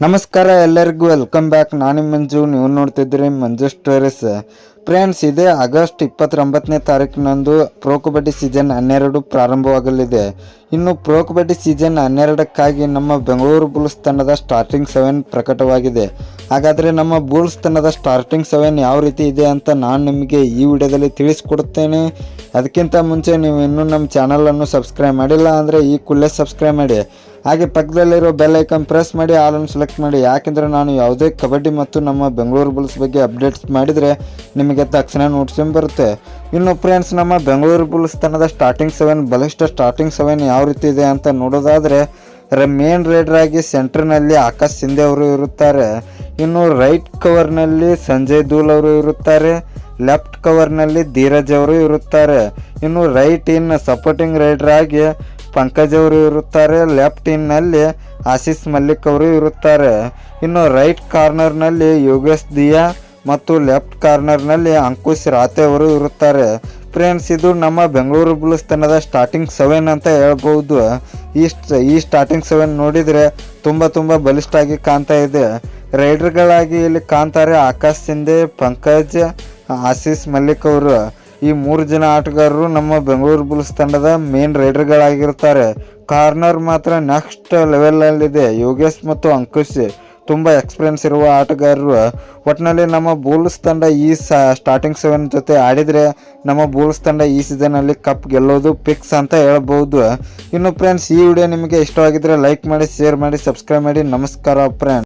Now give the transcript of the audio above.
ನಮಸ್ಕಾರ ಎಲ್ಲರಿಗೂ welcome back ನಾನು ಮಂಜು ನೀವು ನೋಡ್ತಿದ್ರಿ ಮಂಜು ಸ್ಟೋರೀಸ್ ಫ್ರೆಂಡ್ಸ್, ಇದೇ ಆಗಸ್ಟ್ ಇಪ್ಪತ್ತೊಂಬತ್ತನೇ ತಾರೀಕಿನಂದು ಪ್ರೋ ಕಬಡ್ಡಿ ಸೀಸನ್ ಹನ್ನೆರಡು ಪ್ರಾರಂಭವಾಗಲಿದೆ. ಇನ್ನು ಪ್ರೋ ಕಬಡ್ಡಿ ಸೀಸನ್ ಹನ್ನೆರಡಕ್ಕಾಗಿ ನಮ್ಮ ಬೆಂಗಳೂರು ಬುಲ್ಸ್ ತಂಡದ ಸ್ಟಾರ್ಟಿಂಗ್ ಸೆವೆನ್ ಪ್ರಕಟವಾಗಿದೆ. ಹಾಗಾದರೆ ನಮ್ಮ ಬುಲ್ಸ್ ತಂಡದ ಸ್ಟಾರ್ಟಿಂಗ್ ಸೆವೆನ್ ಯಾವ ರೀತಿ ಇದೆ ಅಂತ ನಾನು ನಿಮಗೆ ಈ ವಿಡಿಯೋದಲ್ಲಿ ತಿಳಿಸ್ಕೊಡುತ್ತೇನೆ. ಅದಕ್ಕಿಂತ ಮುಂಚೆ ನೀವು ಇನ್ನೂ ನಮ್ಮ ಚಾನಲನ್ನು ಸಬ್ಸ್ಕ್ರೈಬ್ ಮಾಡಿಲ್ಲ ಅಂದರೆ ಈ ಕೂಡಲೇ ಸಬ್ಸ್ಕ್ರೈಬ್ ಮಾಡಿ. ಹಾಗೆ ಪಕ್ಕದಲ್ಲಿರೋ ಬೆಲ್ ಐಕನ್ ಪ್ರೆಸ್ ಮಾಡಿ ಆಲನ್ನು ಸೆಲೆಕ್ಟ್ ಮಾಡಿ. ಯಾಕೆಂದರೆ ನಾನು ಯಾವುದೇ ಕಬಡ್ಡಿ ಮತ್ತು ನಮ್ಮ ಬೆಂಗಳೂರು ಬುಲ್ಸ್ ಬಗ್ಗೆ ಅಪ್ಡೇಟ್ಸ್ ಮಾಡಿದರೆ ನಿಮಗೆ ತಕ್ಷಣ ನೋಟ್ಸ್ಕೊಂಡ್ ಬರುತ್ತೆ? ಇನ್ನು ಫ್ರೆಂಡ್ಸ್ ನಮ್ಮ ಬೆಂಗಳೂರು ಬುಲ್ಸ್ ತಂಡದ ಸ್ಟಾರ್ಟಿಂಗ್ ಸೆವೆನ್ ಬಲಿಷ್ಠ ಸ್ಟಾರ್ಟಿಂಗ್ ಸೆವೆನ್ ಯಾವ ರೀತಿ ಇದೆ ಅಂತ ನೋಡೋದಾದರೆ ಮೇನ್ ರೈಡರ್ ಆಗಿ ಸೆಂಟರ್ನಲ್ಲಿ ಆಕಾಶ್ ಸಿಂಧೆ ಅವರು ಇರುತ್ತಾರೆ. ಇನ್ನು ರೈಟ್ ಕವರ್ನಲ್ಲಿ ಸಂಜಯ್ ದೂಲ್ ಅವರು ಇರುತ್ತಾರೆ. ಲೆಫ್ಟ್ ಕವರ್ನಲ್ಲಿ ಧೀರಜ್ ಅವರು ಇರುತ್ತಾರೆ. ಇನ್ನು ರೈಟ್ ಇನ್ ಸಪೋರ್ಟಿಂಗ್ ರೈಡರ್ ಆಗಿ ಪಂಕಜ್ ಅವರು ಇರುತ್ತಾರೆ. ಲೆಫ್ಟ್ ಇನ್ನಲ್ಲಿ ಆಶೀಸ್ ಮಲ್ಲಿಕ್ ಅವರು ಇರುತ್ತಾರೆ. ಇನ್ನು ರೈಟ್ ಕಾರ್ನರ್ನಲ್ಲಿ ಯೋಗೇಶ್ ದಿಯಾ ಮತ್ತು ಲೆಫ್ಟ್ ಕಾರ್ನರ್ನಲ್ಲಿ ಅಂಕುಶ್ ರಾತೆ ಅವರು ಇರುತ್ತಾರೆ. ಫ್ರೆಂಡ್ಸ್, ಇದು ನಮ್ಮ ಬೆಂಗಳೂರು ಬುಲ್ಸ್ ತಂಡದ ಸ್ಟಾರ್ಟಿಂಗ್ ಸೆವೆನ್ ಅಂತ ಹೇಳ್ಬೋದು. ಈ ಈ ಸ್ಟಾರ್ಟಿಂಗ್ ಸೆವೆನ್ ನೋಡಿದರೆ ತುಂಬ ತುಂಬ ಬಲಿಷ್ಠಾಗಿ ಕಾಣ್ತಾ ಇದೆ. ರೈಡರ್ಗಳಾಗಿ ಇಲ್ಲಿ ಕಾಣ್ತಾರೆ ಆಕಾಶ್ ಸಿಂಧೆ, ಪಂಕಜ್ ಆಶೀಸ್ ಮಲ್ಲಿಕ್ ಅವರು. ಈ ಮೂರು ಜನ ಆಟಗಾರರು ನಮ್ಮ ಬೆಂಗಳೂರು ಬುಲ್ಸ್ ತಂಡದ ಮೇನ್ ರೈಡರ್ಗಳಾಗಿರ್ತಾರೆ. ಕಾರ್ನರ್ ಮಾತ್ರ ನೆಕ್ಸ್ಟ್ ಲೆವೆಲಲ್ಲಿದೆ ಯೋಗೇಶ್ ಮತ್ತು ಅಂಕುಶ್. ತುಂಬ ಎಕ್ಸ್ಪೀರಿಯನ್ಸ್ ಇರುವ ಆಟಗಾರರು. ಒಟ್ಟಿನಲ್ಲಿ ನಮ್ಮ ಬೂಲ್ಸ್ ತಂಡ ಈ ಸ್ಟಾರ್ಟಿಂಗ್ ಸೆವೆನ್ ಜೊತೆ ಆಡಿದರೆ ನಮ್ಮ ಬೂಲ್ಸ್ ತಂಡ ಈ ಸೀಸನಲ್ಲಿ ಕಪ್ ಗೆಲ್ಲೋದು ಪಿಕ್ಸ್ ಅಂತ ಹೇಳ್ಬೋದು. ಇನ್ನು ಫ್ರೆಂಡ್ಸ್ ಈ ವಿಡಿಯೋ ನಿಮಗೆ ಇಷ್ಟವಾಗಿದ್ದರೆ ಲೈಕ್ ಮಾಡಿ ಶೇರ್ ಮಾಡಿ ಸಬ್ಸ್ಕ್ರೈಬ್ ಮಾಡಿ. ನಮಸ್ಕಾರ ಫ್ರೆಂಡ್ಸ್